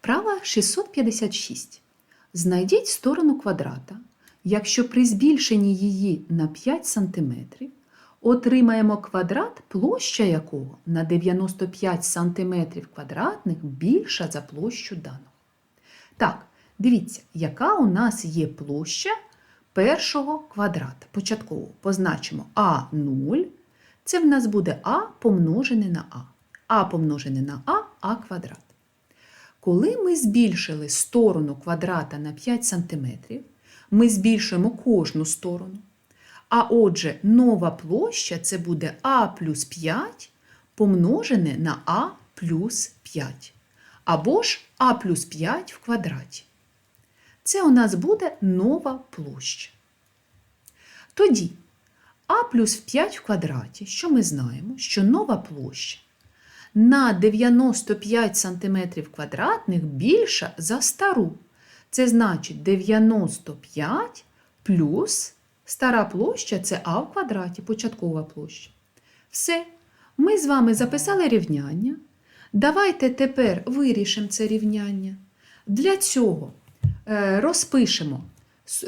Права 656. Знайдіть сторону квадрата. Якщо при збільшенні її на 5 см отримаємо квадрат, площа якого на 95 см квадратних більша за площу даного. Так, дивіться, яка у нас є площа першого квадрата. Початково позначимо А0. Це в нас буде А помножене на А. А помножене на А, А квадрат. Коли ми збільшили сторону квадрата на 5 см, ми збільшуємо кожну сторону. А отже, нова площа це буде А плюс 5 помножене на А плюс 5. Або ж А плюс 5 в квадраті. Це у нас буде нова площа. Тоді А плюс 5 в квадраті, що ми знаємо, що нова площа на 95 см квадратних більша за стару. Це значить 95 плюс стара площа це А в квадраті, початкова площа. Все. Ми з вами записали рівняння. Давайте тепер вирішимо це рівняння. Для цього е, розпишемо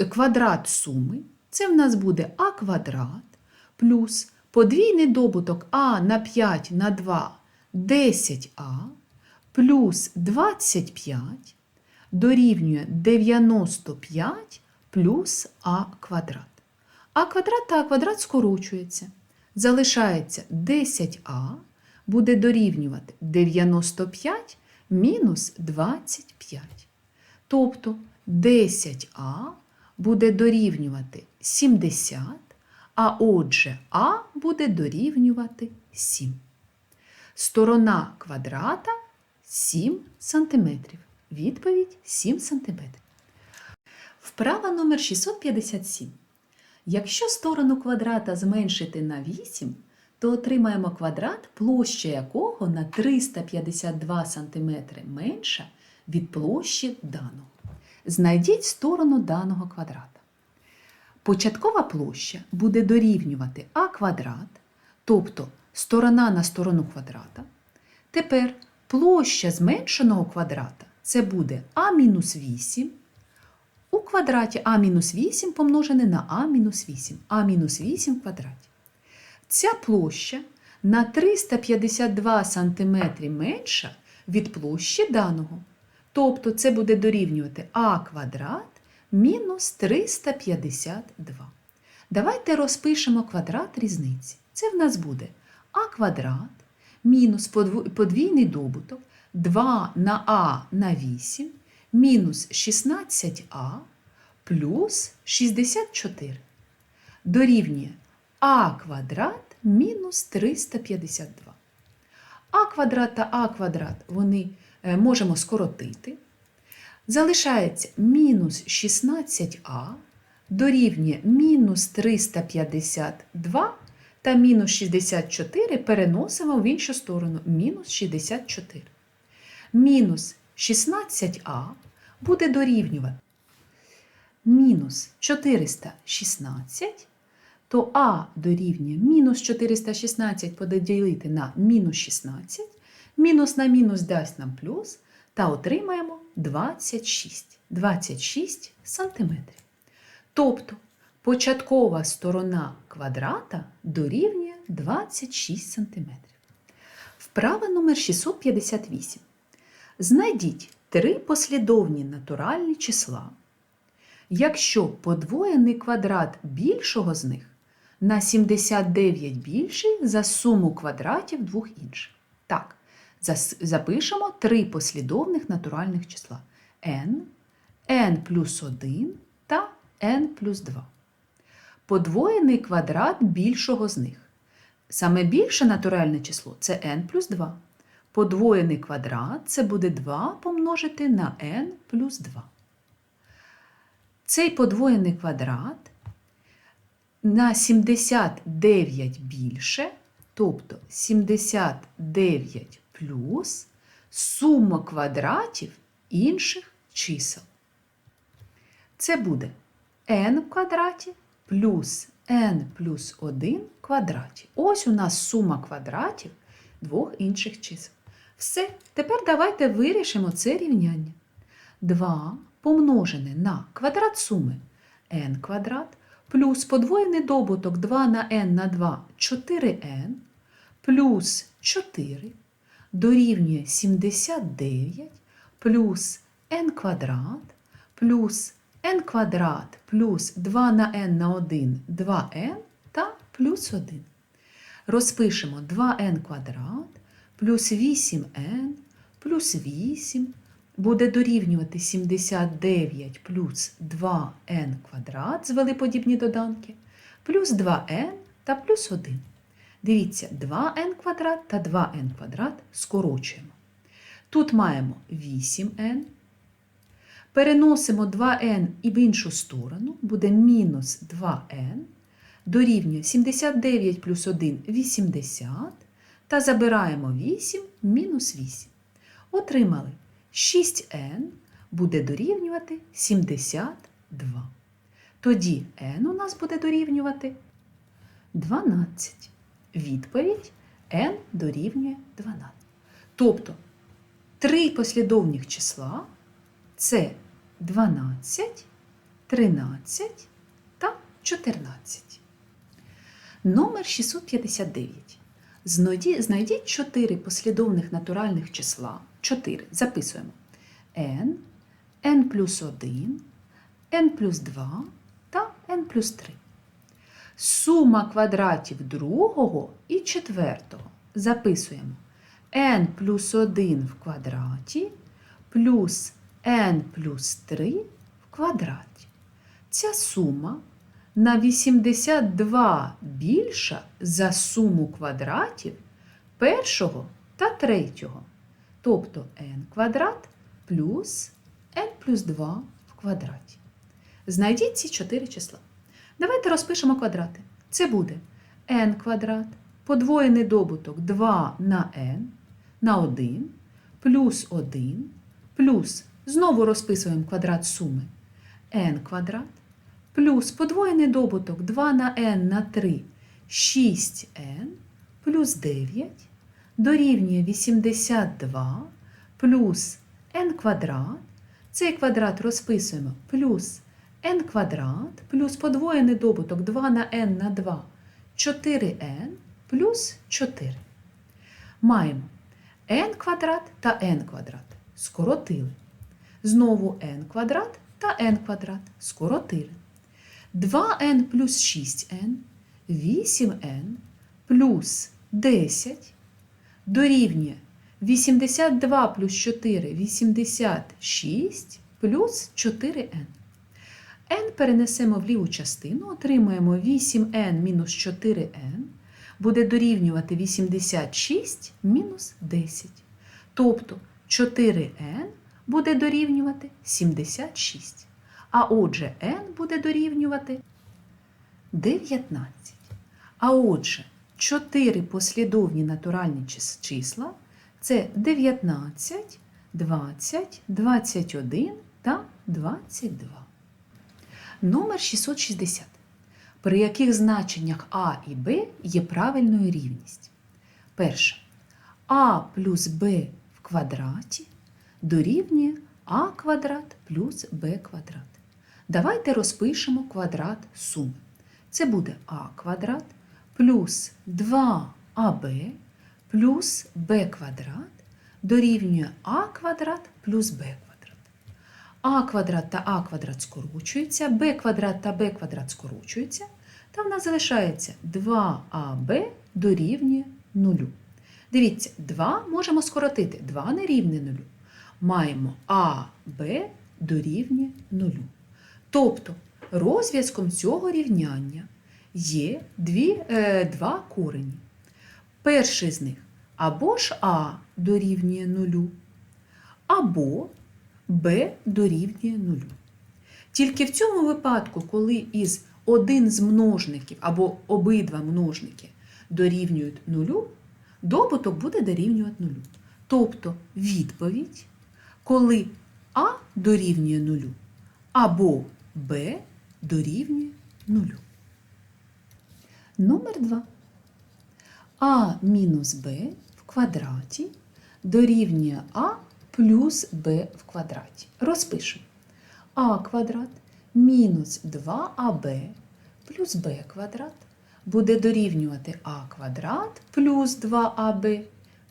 квадрат суми. Це в нас буде А квадрат плюс подвійний добуток А на 5 на 2 10А плюс 25 дорівнює 95 плюс А квадрат. А квадрат та А квадрат скорочується. Залишається 10А буде дорівнювати 95 мінус 25. Тобто 10А буде дорівнювати 70, а отже А буде дорівнювати 7. Сторона квадрата 7 см. Відповідь 7 см. Вправа номер 657. Якщо сторону квадрата зменшити на 8, то отримаємо квадрат, площа якого на 352 см менша від площі даного. Знайдіть сторону даного квадрата. Початкова площа буде дорівнювати а квадрат, тобто сторона на сторону квадрата. Тепер площа зменшеного квадрата це буде А-8 у квадраті А-8 помножене на а мінус 8, а мінус 8 в квадраті. Ця площа на 352 см менша від площі даного. Тобто це буде дорівнювати а квадрат мінус 352. Давайте розпишемо квадрат різниці. Це в нас буде а квадрат мінус подвійний добуток 2 на а на 8 мінус 16а плюс 64 дорівнює а квадрат мінус 352. А квадрат та а квадрат вони е, можемо скоротити. Залишається мінус 16а дорівнює мінус 352 та мінус 64 переносимо в іншу сторону мінус 64. Мінус 16а буде дорівнювати мінус 416, то а дорівнює мінус 416 поділити на мінус 16, мінус на мінус дасть нам плюс, та отримаємо 26. 26 сантиметрів. Тобто початкова сторона квадрата дорівнює 26 см. Вправа номер 658. Знайдіть три послідовні натуральні числа. Якщо подвоєний квадрат більшого з них на 79 більший за суму квадратів двох інших. Так, запишемо три послідовних натуральних числа n, n плюс 1 та n плюс 2. Подвоєний квадрат більшого з них. Саме більше натуральне число це n плюс 2. Подвоєний квадрат це буде 2 помножити на n плюс 2. Цей подвоєний квадрат на 79 більше, тобто 79 плюс сума квадратів інших чисел. Це буде n в квадраті плюс n плюс 1 в квадраті. Ось у нас сума квадратів двох інших чисел. Все, тепер давайте вирішимо це рівняння. 2 помножене на квадрат суми n квадрат плюс подвоєний добуток 2 на n на 2 4n плюс 4 дорівнює 79 плюс n квадрат плюс n квадрат плюс 2 на n на 1 2n та плюс 1. Розпишемо 2n квадрат плюс 8n плюс 8 буде дорівнювати 79 плюс 2n квадрат, звели подібні доданки, плюс 2n та плюс 1. Дивіться, 2n квадрат та 2n квадрат скорочуємо. Тут маємо 8n. Переносимо 2n і в іншу сторону, буде мінус 2n, дорівнює 79 плюс 1 80, та забираємо 8 мінус 8. Отримали 6n буде дорівнювати 72. Тоді n у нас буде дорівнювати 12. Відповідь n дорівнює 12. Тобто три послідовних числа це 12, 13 та 14. Номер 659. Знайдіть 4 послідовних натуральних числа. 4. Записуємо n, n плюс 1, n плюс 2 та n плюс 3. Сума квадратів другого і четвертого. Записуємо n плюс 1 в квадраті плюс n плюс 3 в квадраті. Ця сума на 82 більша за суму квадратів першого та третього. Тобто n квадрат плюс n плюс 2 в квадраті. Знайдіть ці чотири числа. Давайте розпишемо квадрати. Це буде n квадрат, подвоєний добуток 2 на n на 1, плюс 1, плюс знову розписуємо квадрат суми n квадрат, плюс подвоєний добуток 2 на n на 3 6n, плюс 9 дорівнює 82 плюс n квадрат. Цей квадрат розписуємо плюс n квадрат плюс подвоєний добуток 2 на n на 2 4n плюс 4. Маємо n квадрат та n квадрат. Скоротили. Знову n квадрат та n квадрат. Скоротили. 2n плюс 6n, 8n плюс 10 дорівнює 82 плюс 4 86 плюс 4n. n перенесемо в ліву частину, отримаємо 8n мінус 4n, буде дорівнювати 86 мінус 10. Тобто 4n буде дорівнювати 76. А отже, n буде дорівнювати 19. А отже, 4 послідовні натуральні числа це 19, 20, 21 та 22. Номер 660. При яких значеннях а і б є правильною рівність? Перше. а плюс б в квадраті дорівнює а квадрат плюс б квадрат. Давайте розпишемо квадрат суми. Це буде а квадрат плюс 2аб плюс b квадрат дорівнює а квадрат плюс b квадрат. а квадрат та а квадрат скорочуються, b квадрат та b квадрат скорочуються, та в нас залишається 2аб дорівнює 0. Дивіться, 2 можемо скоротити, 2 не рівне 0. Маємо АБ дорівнює 0. Тобто розв'язком цього рівняння є дві, е, два корені. Перший з них або ж А дорівнює 0, або Б дорівнює 0. Тільки в цьому випадку, коли із один з множників або обидва множники дорівнюють 0, добуток буде дорівнювати 0. Тобто відповідь, коли А дорівнює 0, або Б дорівнює 0. Номер 2. А мінус Б в квадраті дорівнює А плюс Б в квадраті. Розпишемо. А квадрат мінус 2АБ плюс Б квадрат буде дорівнювати А квадрат плюс 2АБ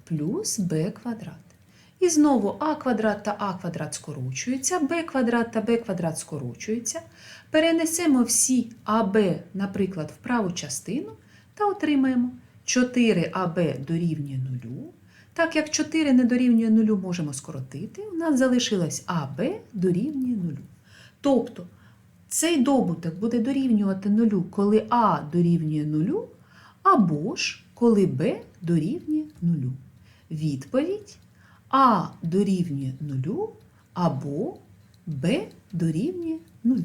плюс Б квадрат. І знову а квадрат та а квадрат скорочуються, b квадрат та b квадрат скорочуються. Перенесемо всі АБ, наприклад, в праву частину та отримаємо 4АБ дорівнює 0. Так як 4 не дорівнює 0 можемо скоротити, у нас залишилось АБ дорівнює 0. Тобто цей добуток буде дорівнювати 0, коли А дорівнює 0, або ж коли Б дорівнює 0. Відповідь А дорівнює нулю або Б дорівнює 0.